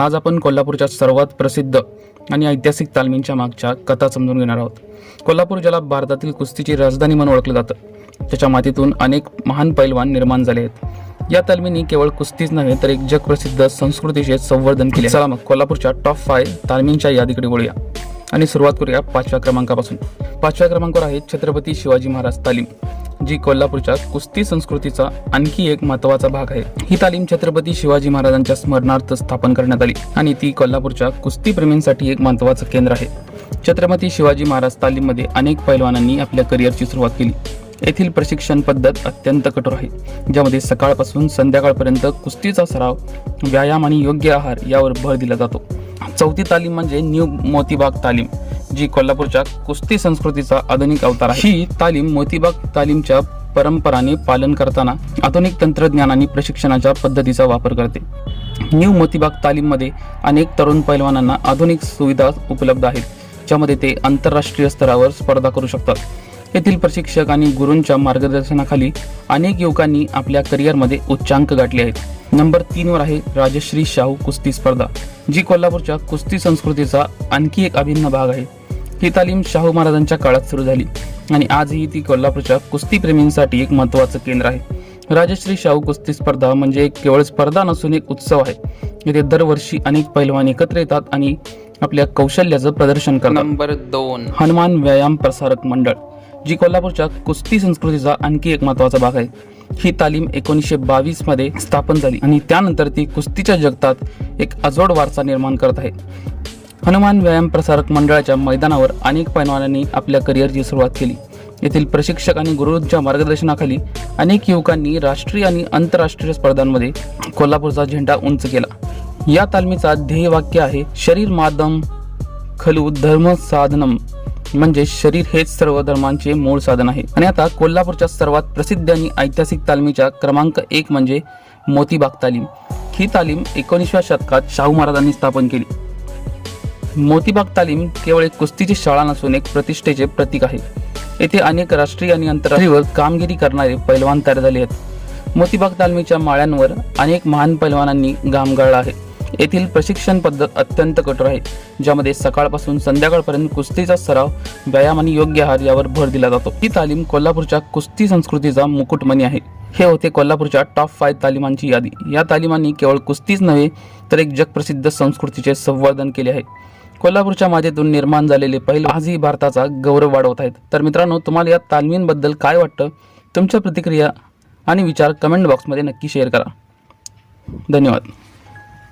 आज आपण कोल्हापूरच्या सर्वात प्रसिद्ध आणि ऐतिहासिक तालमींच्या मागच्या कथा समजून घेणार आहोत. कोल्हापूर ज्याला भारतातील कुस्तीची राजधानी म्हणून ओळखलं जातं त्याच्या मातीतून अनेक महान पैलवान निर्माण झाले आहेत. या तालमींनी केवळ कुस्तीच नव्हे तर एक जगप्रसिद्ध संस्कृतीचे संवर्धन केले चला मग कोल्हापूरच्या टॉप फाय तालमींच्या यादीकडे वळूया. आणि सुरुवात करूया पाचव्या क्रमांकापासून. पाचव्या क्रमांकावर आहे छत्रपती शिवाजी महाराज तालीम. जी कोल्हापूरच्या कुस्ती संस्कृतीचा आणखी एक महत्त्वाचा भाग आहे. ही तालीम छत्रपती शिवाजी महाराजांच्या स्मरणार्थ स्थापन करण्यात आली आणि ती कोल्हापूरच्या कुस्ती प्रेमींसाठी एक महत्वाचं केंद्र आहे. छत्रपती शिवाजी महाराज तालीममध्ये अनेक पैलवानांनी आपल्या करिअरची सुरुवात केली. येथील प्रशिक्षण पद्धत अत्यंत कठोर आहे. ज्यामध्ये सकाळपासून संध्याकाळपर्यंत कुस्तीचा सराव व्यायाम आणि योग्य आहार यावर भर दिला जातो. चौथी तालीम म्हणजे न्यू मोतीबाग तालीम. जी कोल्हापूरच्या कुस्ती संस्कृतीचा आधुनिक अवतार आहे. ही तालीम मोतीबाग तालीमच्या परंपराने पालन करताना आधुनिक तंत्रज्ञान आणि प्रशिक्षणाच्या पद्धतीचा वापर करते. न्यू मोतीबाग तालीममध्ये अनेक तरुण पैलवानांना आधुनिक सुविधा उपलब्ध आहेत ज्यामध्ये ते आंतरराष्ट्रीय स्तरावर स्पर्धा करू शकतात. येथील प्रशिक्षक आणि गुरूंच्या मार्गदर्शनाखाली अनेक युवकांनी आपल्या करिअरमध्ये उच्चांक गाठले आहेत. नंबर तीनवर आहे राजश्री शाहू कुस्ती स्पर्धा जी कोल्हापूरच्या कुस्ती संस्कृतीचा आणखी एक अभिन्न भाग आहे. ही तालीम शाहू महाराजांच्या काळात सुरू झाली. आणि आजही ती कोल्हापूरच्या कुस्तीप्रेमींसाठी एक महत्त्वाचं केंद्र आहे. राजश्री शाहू कुस्ती स्पर्धा म्हणजे एक केवळ स्पर्धा नसून एक उत्सव आहे. येथे दरवर्षी अनेक पैलवान एकत्र येतात आणि आपल्या कौशल्याचं प्रदर्शन करतात. नंबर दोन. हनुमान व्यायाम प्रसारक मंडळ जी कोल्हापूरच्या कुस्ती संस्कृतीचा आणखी एक महत्त्वाचा भाग आहे. ही तालीम एकोणीसशे बावीसमध्ये स्थापन झाली आणि त्यानंतर ती कुस्तीच्या जगतात एक अजोड वारसा निर्माण करत आहे. हनुमान व्यायाम प्रसारक मंडळाच्या मैदानावर अनेक पैलवानांनी आपल्या करिअरची सुरुवात केली. येथील प्रशिक्षक आणि गुरुच्या मार्गदर्शनाखाली अनेक युवकांनी राष्ट्रीय आणि आंतरराष्ट्रीय स्पर्धांमध्ये कोल्हापूरचा झेंडा उंच केला. या तालमीचा ध्येयवाक्य आहे शरीर मादम खलू धर्म साधनम. म्हणजे शरीर हेच सर्व धर्मांचे मूळ साधन आहे. आणि आता कोल्हापूरच्या सर्वात प्रसिद्ध आणि ऐतिहासिक तालमीच्या क्रमांक एक म्हणजे मोतीबाग तालीम. ही तालीम एकोणीसव्या शतकात शाहू महाराजांनी स्थापन केली. मोतीबाग तालीम केवळ एक कुस्तीची शाळा नसून एक प्रतिष्ठेचे प्रतीक आहे. येथे अनेक राष्ट्रीय आणि आंतरराष्ट्रीयवर कामगिरी करणारे पैलवान तयार झाले आहेत. मोतीबाग तालमीच्या माळ्यांवर अनेक महान पैलवानांनी घाम गाळला आहे. येथील प्रशिक्षण पद्धत अत्यंत कठोर आहे ज्यामध्ये सकाळपासून संध्याकाळपर्यंत कुस्तीचा सराव व्यायाम आणि योग्य आहार यावर भर दिला जातो. ही तालीम कोल्हापूरच्या कुस्ती संस्कृतीचा मुकुटमणी आहे. हे होते कोल्हापूरच्या टॉप फाय तालिमांची यादी. या तालिमांनी केवळ कुस्तीच नव्हे तर एक जगप्रसिद्ध संस्कृतीचे संवर्धन केले आहे. कोल्हापूरच्या मातेतून निर्माण झालेले पहिले आजही भारताचा गौरव वाढवत आहेत. तर मित्रांनो तुम्हाला या तालमींबद्दल काय वाटतं? तुमच्या प्रतिक्रिया आणि विचार कमेंट बॉक्समध्ये नक्की शेअर करा. धन्यवाद.